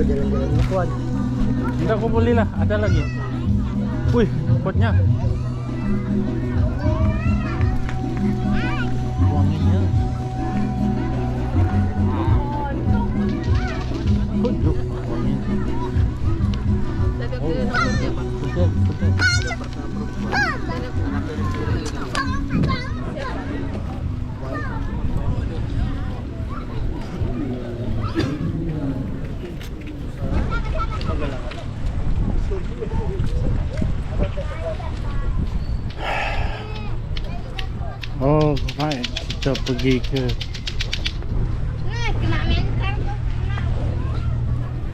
ko jalan-jalan na kuwag. Hindi ko boleh lah, ada lagi. Uy, kuat niya. Pergi ke tu.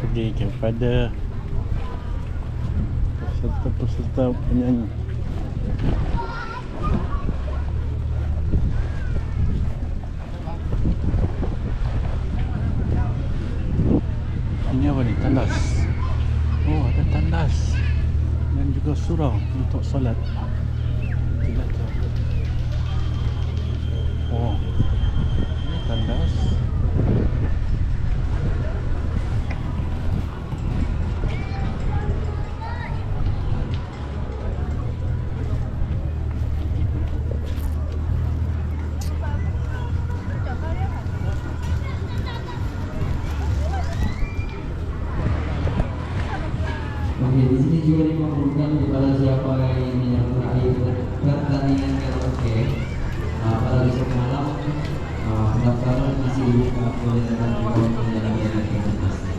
pergi kepada peserta-peserta penyanyi. Ini apa ni? Tandas. Oh, ada tandas. Dan juga surau untuk solat. Tidak tahu. Oke, di sini juga dimaklumkan kepada siapa yang terakhir pertandingan karaoke. Nah, pada besok malam uh, pendaftaran masih dibuka oleh rekan rekan penyelenggara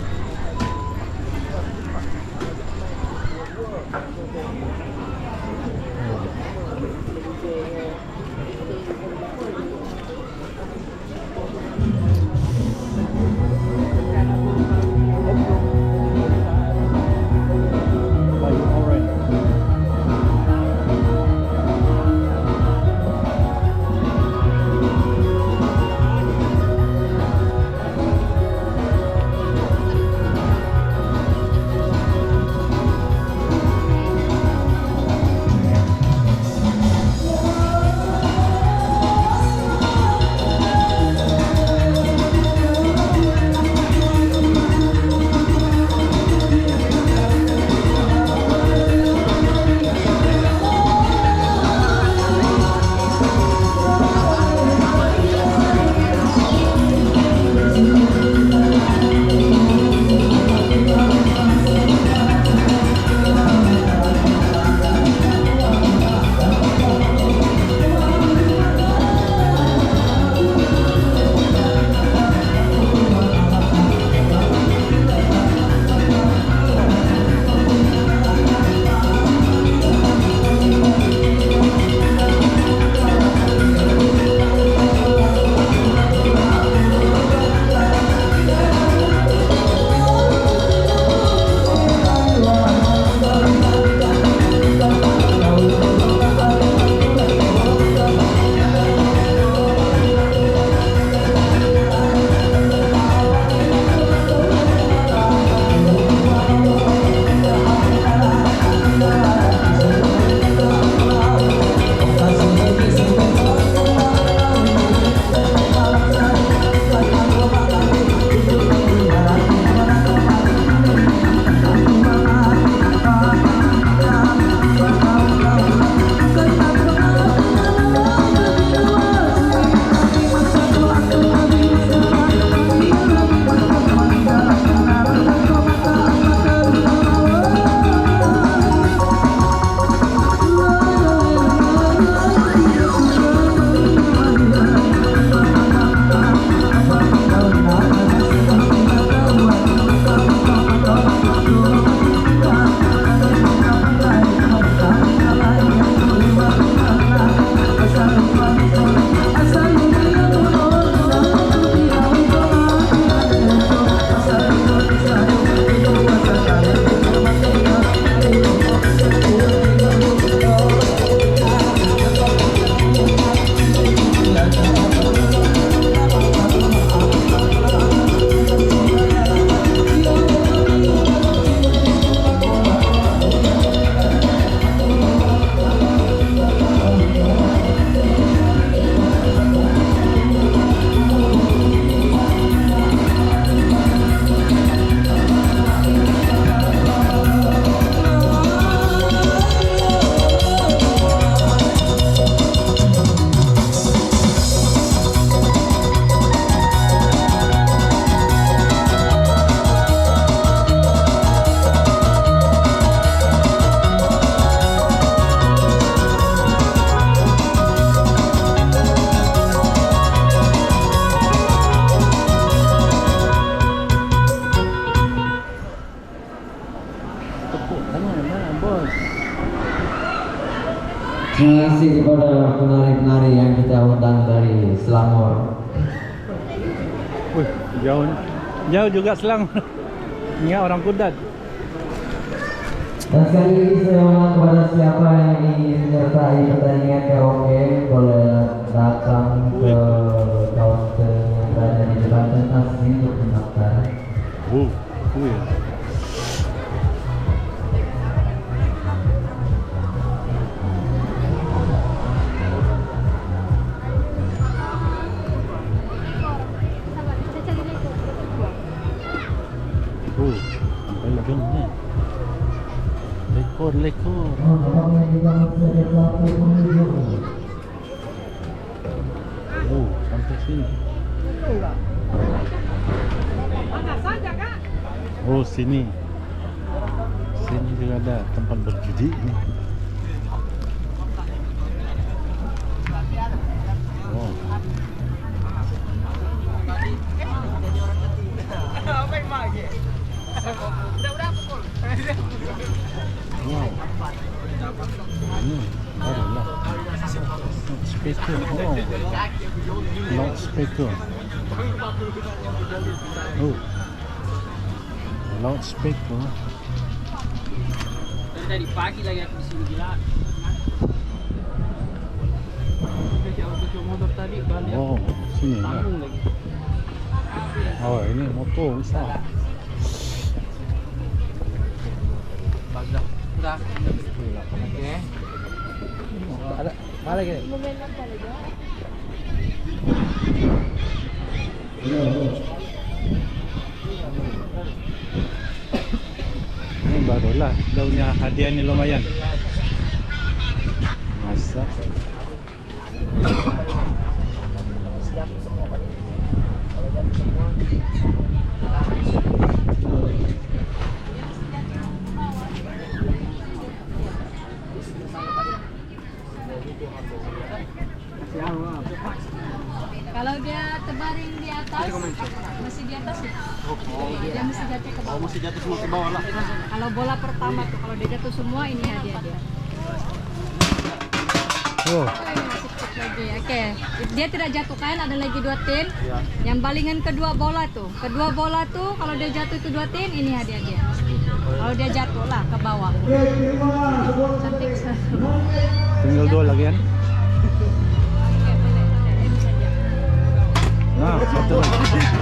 Terima kasih kepada penari-penari yang kita undang dari Selangor. Wih, jauh. Jauh juga selang. Ingat orang kudat. Dan sekali lagi saya mohon kepada siapa yang ingin menyertai pertandingan karaoke boleh datang ke kaunter yang berada di depan pentas untuk mendaftar. Oh, wih. Lekor, lekor. Oh, sampai sini. Oh, sini. Sini juga ada tempat berjudi. Oh. Loudspeaker. Dari pagi lagi aku di sini gila. Jauh ke motor tadi balik Oh, sini lah. tanggung lagi. Oh, ini motor besar. Bagda. Udah. Oke. Ada balik ini. Ini barulah daunnya hadiah ni lumayan. Masa. Kalau dia terbaring di atas, masih di atas ya? Dia mesti jatuh ke bawah. Mesti jatuh semua ke bawah lah. Kalau bola pertama tuh, kalau dia jatuh semua ini hadiah dia. Oh, Oh, ini masih kecil lagi. Oke, dia tidak jatuh kan? Ada lagi dua tin. Yang balingan kedua bola tuh. Kedua bola tuh, kalau dia jatuh itu dua tin, ini hadiah dia. Kalau dia jatuh lah ke bawah. Cantik tinggal dua lagi kan? Oke, boleh. Ini